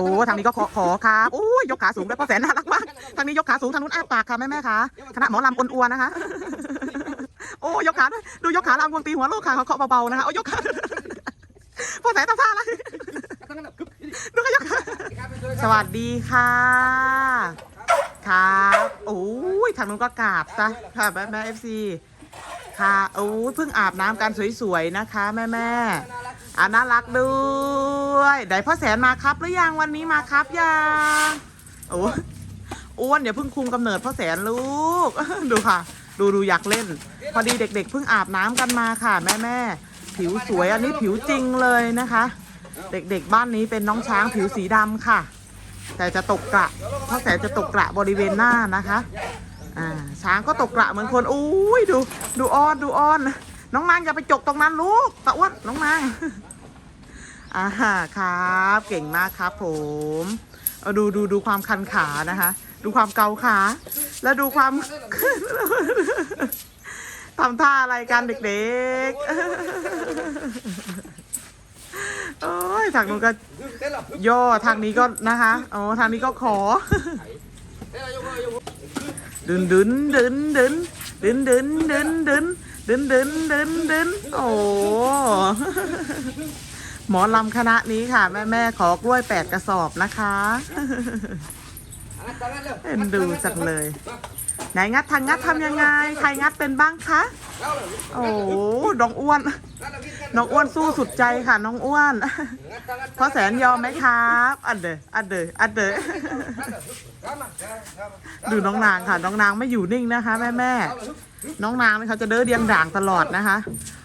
โอ้ทางนี้ก็ขอขอครับโอ้ยยกขาสูงด้วยพ่อแสนน่ารักมากทางนี้ยกขาสูงทางนู้นอ้าปากค่ะแม่แม่ค่ะคณะหมอลำอ้วนๆนะคะ โอ้ยกขาด้วยดูยกขาลำวงตีหัวลูกค่ะเขาเคาะเบาๆนะคะโอ้ยกขาพ่อแสนทำท่าอะไรดูเขายกขาสวัสดีค่ะ ครับโอ้ยทางนู้นก็กราบซะค่ะแม่แม่เอฟซีค่ะโอ้ยเพิ่งอาบน้ำกันสวยๆนะคะ แม่แม่อ่าน่ารักด้วย ไหนพ่อแสนมาครับหรือยังวันนี้มาครับยังโอ้อ้วนเดี๋ยวเพิ่งคุมกำเนิดพ่อแสนลูก ดูค่ะ ดูดูอยากเล่น พอดีเด็ก ๆ เพิ่งอาบน้ำกันมาค่ะ แม่แม่ๆผิวสวยอันนี้ผิวจริงเลยนะคะ เด็กๆบ้านนี้เป็นน้องช้างผิวสีดำค่ะ แต่จะตกกระพราะแสนจะตกกระบริเวณหน้านะคะอ่าช้างก็ตกกระเหมือนคนอุ้ยดู ดูอ้อนดูอ้อนน้องนางอย่าไปจกตรงนั้นลูกตะอ้วนน้องนาง อ่าครับ เก่งมากครับผมเอาดูดูดูความคันขานะคะ ดูความเกาขา แล้วดูความ ทำท่าอะไรกันเด็กๆ โอ้ยทางนู้นก็ย่อทางนี้ก็นะคะโอ๋อทางนี้ก็ขอ ดึนดึนดึนดึนดึนดึนดึนดึนดึนดึนดึนดึนโอ้ หมอลำคณะนี้ค่ะ แม่แม่ๆขอกล้วยแปดกระสอบนะคะ เอ็นดูจังเลย ไหนงัดทางงัดทำยังไง ใครงัดเป็นบ้างคะ โอ้น้องอ้วน น้องอ้วนสู้สุดใจค่ะ น้องอ้วนพ่อแสนยอมไหมครับอันเดออันเดออันเดอดูน้องนางค่ะ น้องนางไม่อยู่นิ่งนะคะ แม่แม่น้องนางเขาจะเด้อเดียงด่างตลอดนะคะ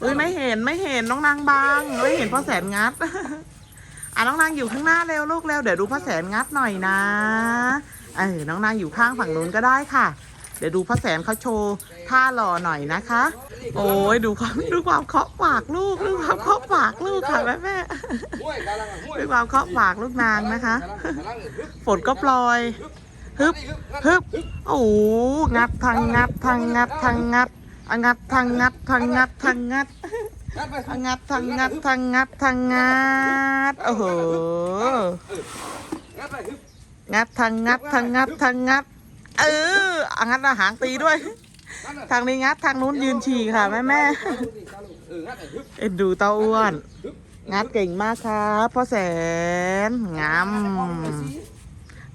เอ้ยไม่เห็นไม่เห็นน้องนางบางไม่เห็นพ่อแสนงัดอะน้องนางอยู่ข้างหน้าเร็วลูกเร็วเดี๋ยวดูพ่อแสนงัดหน่อยนะเออน้องนางอยู่ข้างฝั่งนู้นก็ได้ค่ะ เดี๋ยวดูพ่อแสนเขาโชว์ท่าหล่อหน่อยนะคะ โอ้ยดูความดูความเคาะปากลูกดูความเคาะปากลูกค่ะแม่แม่ดูความเคาะปากลูกนางนะคะ ฝนก็ปลอยฮึบฮึบโอ้โหงัดทางงัดทางงัดทางงัดอะงัดทางงัดทางงัดทางงัดงัดทางงัดทางงัดทางงัดโอ้โหงัดทางงัดทางงัดทางงัด เออ อะงัดอาหางตีด้วย ทางนี้งัดทางนู้นยืนฉี่ค่ะแม่แม่ๆเอ็นดูเต้าอ้วน งัดเก่งมากครับพ่อแสนงาม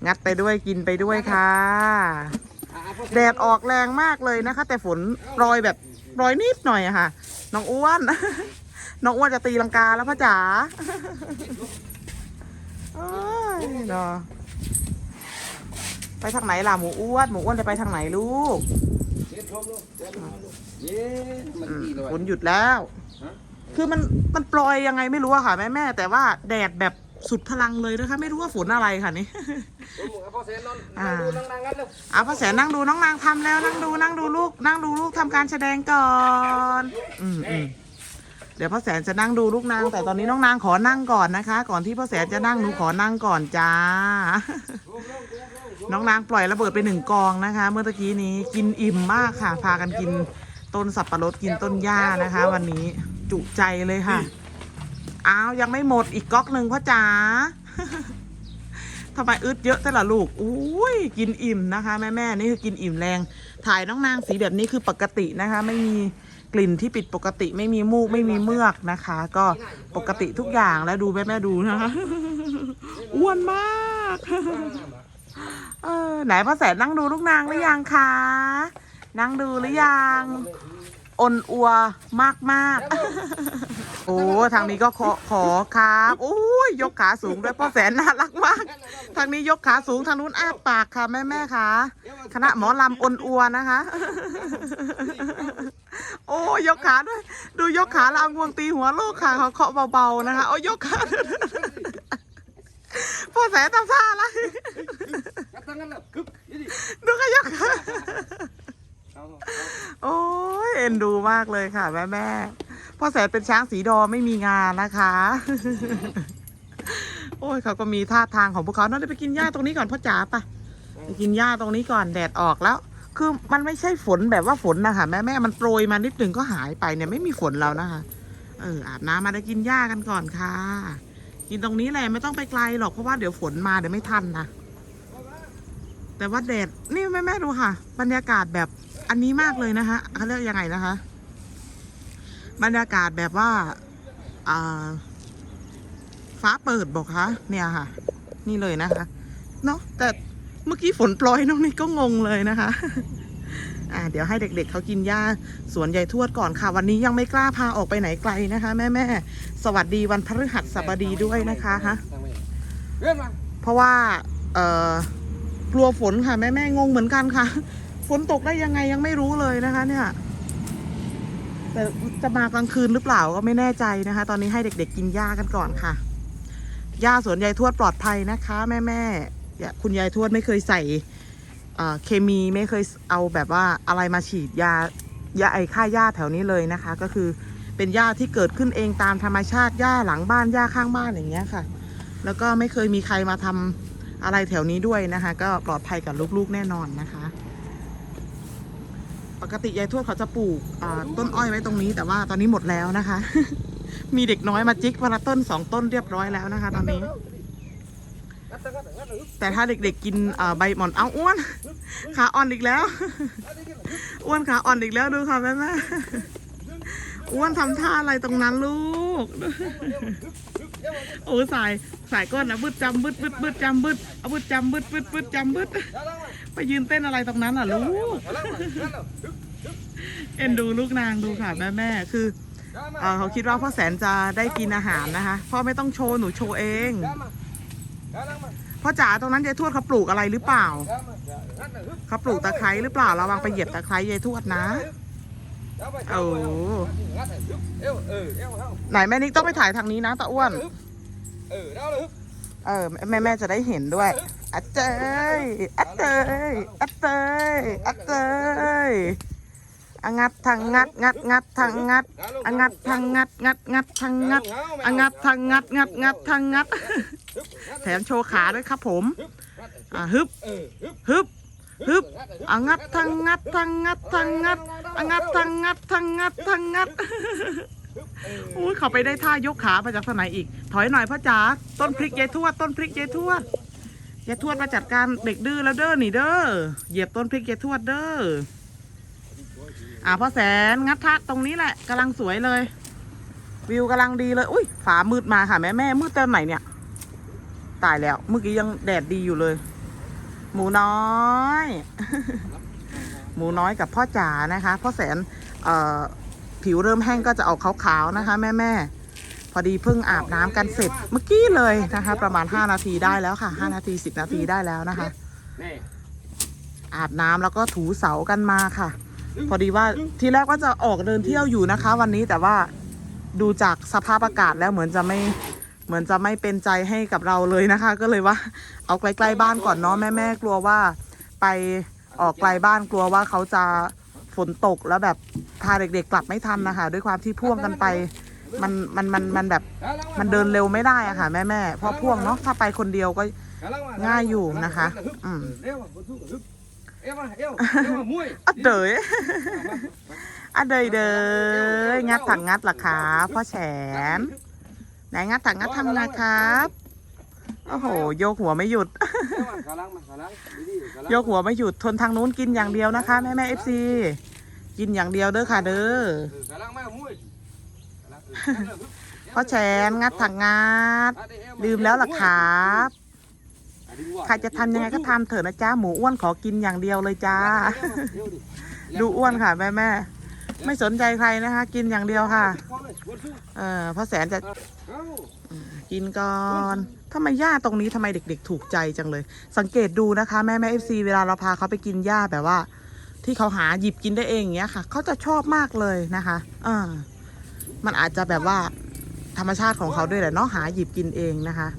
งัดไปด้วยกินไปด้วยค่ะ แดดออกแรงมากเลยนะคะ แต่ฝนโปรยแบบโปรยนิดหน่อยอะค่ะ น้องอ้วน น้องอ้วนจะตีลังกาแล้วพ่อจ๋าโอ้ยเนาะ ไปทางไหนล่ะหมูอ้วนหมูอ้วนจะไปทางไหนลูกฝนหยุดแล้ว คือมันมันปลอยยังไงไม่รู้อะค่ะแม่แม่แต่ว่าแดดแบบสุดพลังเลยนะคะ ไม่รู้ว่าฝนอะไรค่ะนี่อ่าเอาพ่อแสนนั่งดูน้องนางทำแล้วนั่งดูนั่งดูลูก นั่งดูลูกทำการแสดงก่อนอืมอืมเดี๋ยวพ่อแสนจะนั่งดูลูกนาง แต่ตอนนี้น้องนางขอนั่งก่อนนะคะ ก่อนที่พ่อแสนจะนั่งหนูขอนั่งก่อนจ้า น้องนางปล่อยระเบิดไปหนึ่งกองนะคะ เมื่อตะกี้นี้กินอิ่มมากค่ะ พากันกินต้นสับปะรดกินต้นหญ้านะคะ วันนี้จุใจเลยค่ะ อ้าวยังไม่หมดอีกก๊อกหนึ่งพ่อจ๋าทำไมอึดเยอะแต่ละลูกอุ้ยกินอิ่มนะคะแม่แม่นี่คือกินอิ่มแรง ถ่ายน้องนางสีแบบนี้คือปกตินะคะ ไม่มีกลิ่นที่ผิดปกติไม่มีมูกไม่มีเมือกนะคะ ก็ปกติทุกอย่างแล้วดูแม่แม่ดูนะคะอ้วนมาก เออไหนพ่อแสนนั่งดูลูกนางหรือยังคะ นั่งดูหรือยังอนอัวมากมากๆโอ้ทางนี้ก็ขอขอครับโอ้ยยกขาสูงด้วยพ่อแสนน่ารักมาก ทางนี้ยกขาสูงทางนู้นอ้าปากค่ะแม่แม่ๆค่ะคณะหมอลำอนอัวนะคะ โอ้ยกขาด้วย ดูยกขาลำงวงตีหัวลูกค่ะเขาเคาะเบาๆนะคะโอ้ยยกขาพ่อแสนทำท่าอะไร ดูขยักค่ะโอ้ยเอ็นดูมากเลยค่ะ แม่แม่ๆพ่อแสนเป็นช้างสีดอไม่มีงานนะคะ โอ้ยเขาก็มีท่าทางของพวกเขาเนาะเดี๋ยวไปกินหญ้าตรงนี้ก่อนพ่อจ๋าไปไปกินหญ้าตรงนี้ก่อนแดดออกแล้ว คือมันไม่ใช่ฝนแบบว่าฝนนะคะแม่แม่ๆมันโปรยมานิดหนึ่งก็หายไปเนี่ยไม่มีฝนแล้วนะคะ เอออาบน้ำมาได้กินหญ้ากันก่อนค่ะ กินตรงนี้แหละไม่ต้องไปไกลหรอกเพราะว่าเดี๋ยวฝนมาเดี๋ยวไม่ทันนะ แต่ว่าแดดนี่แม่แม่ๆดูค่ะ บรรยากาศแบบอันนี้มากเลยนะคะเขาเรียกยังไงนะคะ บรรยากาศแบบว่าอ่าฟ้าเปิดบอกคะเนี่ยค่ะ นี่เลยนะคะเนาะแต่เมื่อกี้ฝนโปรยน้องนี่ก็งงเลยนะคะอ่าเดี๋ยวให้เด็กๆเขากินหญ้าสวนใหญ่ทวดก่อนค่ะ วันนี้ยังไม่กล้าพาออกไปไหนไกลนะคะ แม่แม่ๆสวัสดีวันพฤหัสบดีด้วยนะคะฮะเลื่อนมาเพราะว่า เอ่อ กลัวฝนค่ะ แม่แม่งงเหมือนกันค่ะ ฝนตกได้ยังไงยังไม่รู้เลยนะคะ เนี่ย แต่จะมากลางคืนหรือเปล่าก็ไม่แน่ใจนะคะ ตอนนี้ให้เด็ก ๆ กินหญ้ากันก่อนค่ะหญ้าสวนยายทวดปลอดภัยนะคะ แม่แม่คุณยายทวดไม่เคยใส่เคมีไม่เคยเอาแบบว่าอะไรมาฉีดยายาไอฆ่าหญ้าแถวนี้เลยนะคะ ก็คือเป็นหญ้าที่เกิดขึ้นเองตามธรรมชาติหญ้าหลังบ้านหญ้าข้างบ้านอย่างเงี้ยค่ะ แล้วก็ไม่เคยมีใครมาทำ อะไรแถวนี้ด้วยนะคะ ก็ปลอดภัยกับลูกๆแน่นอนนะคะ ปกติยายทวดเขาจะปลูกต้นอ้อยไว้ตรงนี้ แต่ว่าตอนนี้หมดแล้วนะคะ มีเด็กน้อยมาจิกวันละต้นสองต้นเรียบร้อยแล้วนะคะ ตอนนี้ แต่ถ้าเด็กๆกินใบหมอนเอาอ้วนขาอ่อนอีกแล้ว อ้วนขาอ่อนอีกแล้วดูค่ะแม่แม่ อ้วนทำท่าอะไรตรงนั้นลูก โอ้สายสายก้นนะบึดจำบึดบึดบึดจำบึดเอาบึดจำบึดบึดบึดจำบึดไปยืนเต้นอะไรตรงนั้นอะลูก เอ็นดูลูกนางดูค่ะแม่แม่คือเอ่อเขาคิดว่าพ่อแสนจะได้กินอาหารนะคะพ่อไม่ต้องโชว์หนูโชว์เองพ่อจ๋าตรงนั้นยายทวดเขาปลูกอะไรหรือเปล่าเขาปลูกตะไคร้หรือเปล่าระวังไปเหยียบตะไคร้ยายทวดนะ โอ้ไหนแม่นิกต้องไปถ่ายทางนี้นะตาอ้วน เออแม่แม่จะได้เห็นด้วยอัดเจยอัดเจยอัดเจยอัดเจยอะงัดทางงัดงัดงัดทางงัดอะงัดทางงัดงัดงัดทางงัดอะงัดทางงัดงัดงัดทางงัด แถมโชว์ขาด้วยครับผม อ่าฮึบฮึบ ฮึบอะงัดทางงัดทางงัดทางงัดอะงัดทางงัดทางงัดทางงัดอุ้ยเขาไปได้ท่ายกขามาจากทางไหนอีก ถอยหน่อยพ่อจ๋าต้นพริกยายทวดต้นพริกยายทวดยายทวดมาจัดการเด็กดื้อแล้วเด้อนี่เด้อเหยียบต้นพริกยายทวดเด้ออ่าพ่อแสนงัดทักตรงนี้แหละกำลังสวยเลย วิวกำลังดีเลย อุ้ยฝามืดมาค่ะแม่แม่มืดเต็มไหนเนี่ย ตายแล้วเมื่อกี้ยังแดดดีอยู่เลย หมูน้อย หมูน้อยกับพ่อจ๋านะคะ พ่อแสนเอ่อผิวเริ่มแห้งก็จะออกขาวๆนะคะ แม่แม่พอดีเพิ่งอาบน้ำกันเสร็จเมื่อกี้เลยนะคะ ประมาณ 5 นาทีได้แล้วค่ะ 5 นาที 10 นาทีได้แล้วนะคะอาบน้ำแล้วก็ถูเสากันมาค่ะ พอดีว่าทีแรกว่าจะออกเดินเที่ยวอยู่นะคะ วันนี้แต่ว่าดูจากสภาพอากาศแล้วเหมือนจะไม่ เหมือนจะไม่เป็นใจให้กับเราเลยนะคะ ก็เลยว่า เอาใกล้ๆบ้านก่อนเนาะแม่ๆกลัวว่า ไปออกไกลบ้านกลัวว่าเขาจะฝนตกแล้วแบบพาเด็กๆกลับไม่ทันนะคะ ด้วยความที่พ่วงกันไป มันมันมันมันแบบมันเดินเร็วไม่ได้อะค่ะ แม่ๆเพราะพ่วงเนาะถ้าไปคนเดียวก็ง่ายอยู่นะคะ อืมอะเดยอะเดยเดยงัดถังงัดเหรอคะพ่อแฉน ไหนงัดถังงัดทำไงครับ โอ้โห โยกหัวไม่หยุด โยกหัวไม่หยุดทนทางนู้นกินอย่างเดียวนะคะ แม่แม่เอฟซีกินอย่างเดียวเด้อค่ะเด้อพ่อแฉนงัดถังงัดลืมแล้วล่ะครับใครจะทำยังไงก็ทำเถอะนะจ๊ะหมูอ้วนขอกินอย่างเดียวเลยจ้า ดูอ้วนค่ะแม่แม่ๆ ไม่สนใจใครนะคะ กินอย่างเดียวค่ะ เออพ่อแสนจะกินก่อนทำไมหญ้าตรงนี้ทำไมเด็ก ๆ ถูกใจจังเลย สังเกตดูนะคะแม่แม่เอฟซีเวลาเราพาเขาไปกินหญ้าแบบว่า ที่เขาหาหยิบกินได้เองอย่างเงี้ยค่ะเขาจะชอบมากเลยนะคะเออมันอาจจะแบบว่าธรรมชาติของเขาด้วยแหละเนาะหาหยิบกินเองนะคะ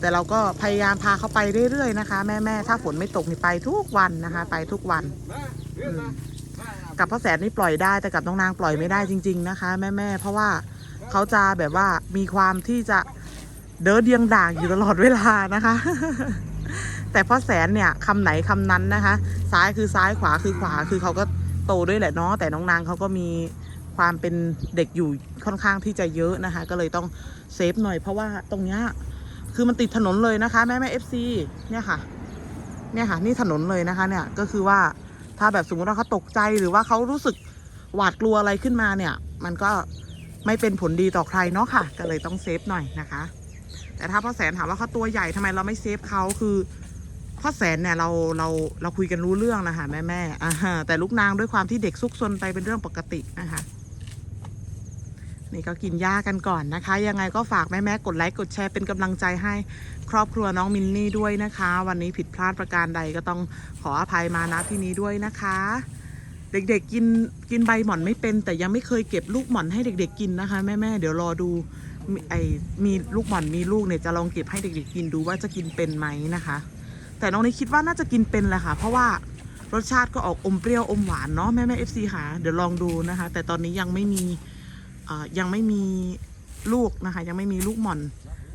แต่เราก็พยายามพาเขาไปเรื่อยๆนะคะ แม่ๆถ้าฝนไม่ตกนี่ไปทุกวันนะคะ ไปทุกวันอื กับพ่อแสนนี่ปล่อยได้แต่กับน้องนางปล่อยไม่ได้จริง ๆนะคะ แม่ ๆ เพราะว่าเขาจะแบบว่ามีความที่จะเดินเดียงด่างอยู่ตลอดเวลานะคะ แต่พ่อแสนเนี่ยคำไหนคำนั้นนะคะ ซ้ายคือซ้ายขวาคือขวาคือเขาก็โตด้วยแหละเนาะแต่น้องนางเขาก็มีความเป็นเด็กอยู่ค่อนข้างที่จะเยอะนะคะ ก็เลยต้องเซฟหน่อยเพราะว่าตรงเนี้ยคือมันติดถนนเลยนะคะ แม่แม่เอฟซีเนี่ยค่ะ เนี่ยค่ะ นี่ถนนเลยนะคะ เนี่ยก็คือว่า ถ้าแบบสมมติว่าเขาตกใจหรือว่าเขารู้สึกหวาดกลัวอะไรขึ้นมาเนี่ย มันก็ไม่เป็นผลดีต่อใครเนาะค่ะ ก็เลยต้องเซฟหน่อยนะคะ แต่ถ้าพ่อแสนถามว่าเขาตัวใหญ่ทำไมเราไม่เซฟเขาคือพ่อแสนเนี่ยเราเราเราคุยกันรู้เรื่องนะคะแม่แม่แต่ลูกนางด้วยความที่เด็กซุกซนไปเป็นเรื่องปกตินะคะ นี่ก็กินหญ้ากันก่อนนะคะ ยังไงก็ฝากแม่แม่กดไลค์กดแชร์เป็นกำลังใจให้ครอบครัวน้องมินนี่ด้วยนะคะ วันนี้ผิดพลาดประการใดก็ต้องขออภัยมาณที่นี้ด้วยนะคะ เด็กๆกินกินใบหม่อนไม่เป็น แต่ยังไม่เคยเก็บลูกหม่อนให้เด็ก ๆ กินนะคะแม่ๆเดี๋ยวรอดูมีไอมีลูกหม่อนมีลูกเนี่ยจะลองเก็บให้เด็ก ๆ กินดูว่าจะกินเป็นไหมนะคะ แต่น้องนี่คิดว่าน่าจะกินเป็นแหละค่ะ เพราะว่ารสชาติก็ออกอมเปรี้ยวอมหวานเนาะแม่แม่เอฟซีค่ะเดี๋ยวลองดูนะคะ แต่ตอนนี้ยังไม่มี ยังไม่มีลูกนะคะ ยังไม่มีลูกหม่อน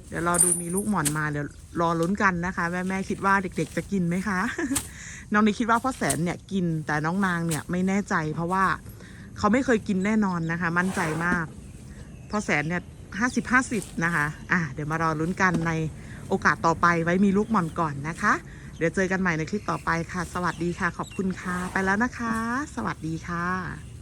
เดี๋ยวรอดูมีลูกหม่อนมาเดี๋ยวรอลุ้นกันนะคะแม่แม่คิดว่าเด็ก ๆ จะกินไหมคะน้องนี่คิดว่าพ่อแสนเนี่ยกินแต่น้องนางเนี่ยไม่แน่ใจเพราะว่าเขาไม่เคยกินแน่นอนนะคะ มั่นใจมากพ่อแสนเนี่ยห้าสิบห้าสิบนะคะอะเดี๋ยวมารอลุ้นกันในโอกาสต่อไปไว้มีลูกหม่อนก่อนนะคะ เดี๋ยวเจอกันใหม่ในคลิปต่อไปค่ะ สวัสดีค่ะ ขอบคุณค่ะ ไปแล้วนะคะ สวัสดีค่ะ